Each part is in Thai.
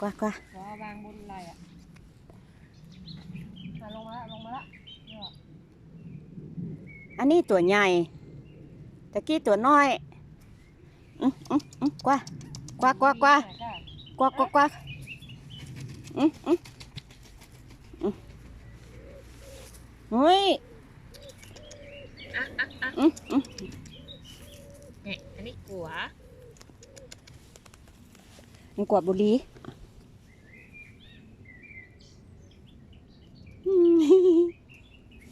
กว่ากว่าขอวางบนไหล่อะอะลงมาละลงมาละเนี่ยอันนี้ตัวใหญ่ตะกี้ตัวน้อยอืมอืมอืมกว่ากว่ากว่ากว่าจ้ะกว่ากว่ากว่าอืมอืมอืมเฮ้ยอะอะอะอืมอืมเนี่ยอันนี้กัวมันกวาดบุหรีอืม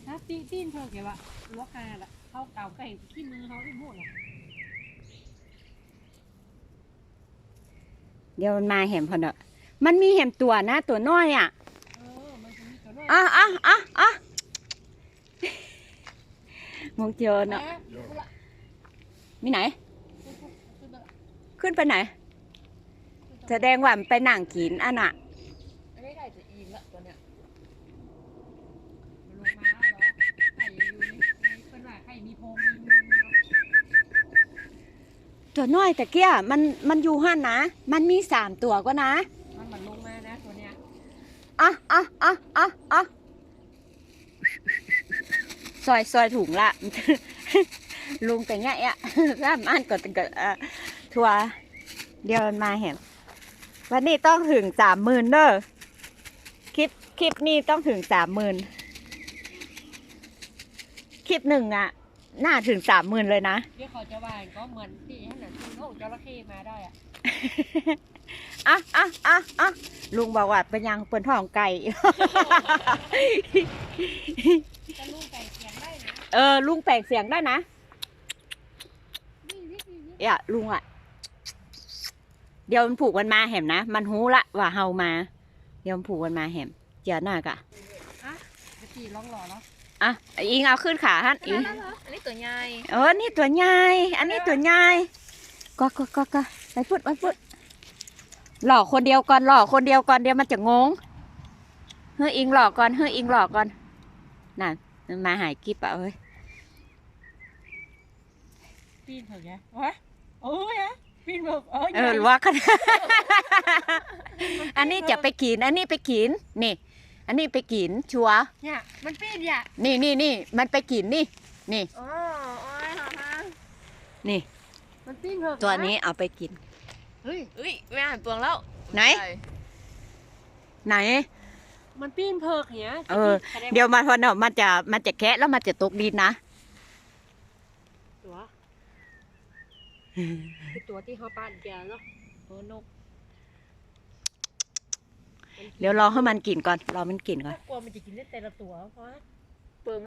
ถ้าปีปี นเพิ่งเกี่ยวะลวกกันละเขาเก่าก็เห็นขี้มือเขาที่พูดอะเดี๋ยวมันมาแหมพอเนอะมันมีแหมตัวนะตัวน้อยอะเออมันจะมีตัวน้อยอะอะอะอะมองเจอเนอะมีไหน ขึ้นไปไหน แสดงว่ามันไปหนังกินอันน่ะ อันนี้ได้จะอีมละตัวเนี้ยมันลงมาเหรอไข่อยู่ในในเป็นว่าไข่มีโพรงมีมือเนาะ ตัวน้อยแต่เกี้ยมันมันอยู่ห้านนะ มันมีสามตัวก็นะ มันมันลงมานะตัวเนี้ยอะอะอะอะอะซอยซอยถุงละ ลุงแต่เงี้ยอะร่ามอ่านก่อนก่อนอะทัวร์เดี๋ยวมันมาเห็นวันนี้ต้องถึงสามหมื่นเด้อคลิปคลิปนี้ต้องถึงสามหมื่นคลิปหนึ่งอะ น่าถึงสามหมื่นเลยนะเดี๋ยวเขาจะว่าก็เหมือนที่ให้หนังที่เขาจระเข้มาได้อะอะอะอะอะลุงบอกว่าเป็นยังเปินท้องไก่ จะลูกไก่เสียงได้นะเออ ลุงแปลงเสียงได้นะนี่นี่นี่นี่เอะลุงอะ เดี๋ยวมันผูกมันมาแหมนะ มันหูละว่าเฮามา เดี๋ยวมันผูกมันมาแหมเจียหน้ากะอะจะขี่ร้องหล่อเนาะอะอิงเอาขึ้นขาฮันอิงอันนี้ ตัวใหญ่เออนี่ตัวใหญ่อันนี้ตัวใหญ่ก็ก็ก็ก็ไปพูดไปพูดหลอกคนเดียวก่อนหลอกคนเดียวก่อนเดี๋ยวมันจะงงเฮ้ยอิงหลอกก่อนเฮ้ยอิงหลอกก่อนนั่นมันมาหายกิ๊บอะเอ้ยปีนเถอะแกวะโอ้ยฮะปีนเถอะเออเออว่ากันอันนี้จะไปกินอันนี้ไปกินนี่ อันนี้ไปกินชัวร์เนี่ยมันปีนเนี่ยนี่นี่นี่มันไปกินนี่ นี่อ๋อโอ้ยหอมานี่ มันปีนเถอะตัวนี้เอาไปกิน เฮ้ยเฮ้ยไม่อ่านเปลืองแล้วไหน ไหน มันปีนเพิกเนี่ยเออ เดี๋ยวมาพอเนาะมันจะมันจะแคะแล้วมันจะตกดินนะ ตัวคือตัวที่เขาปั้นแกเนาะตัวนกเดี๋ยวรอให้มันกินก่อน รอมันกินก่อน กลัวมันจะกินได้แต่ละตัวเพราะว่า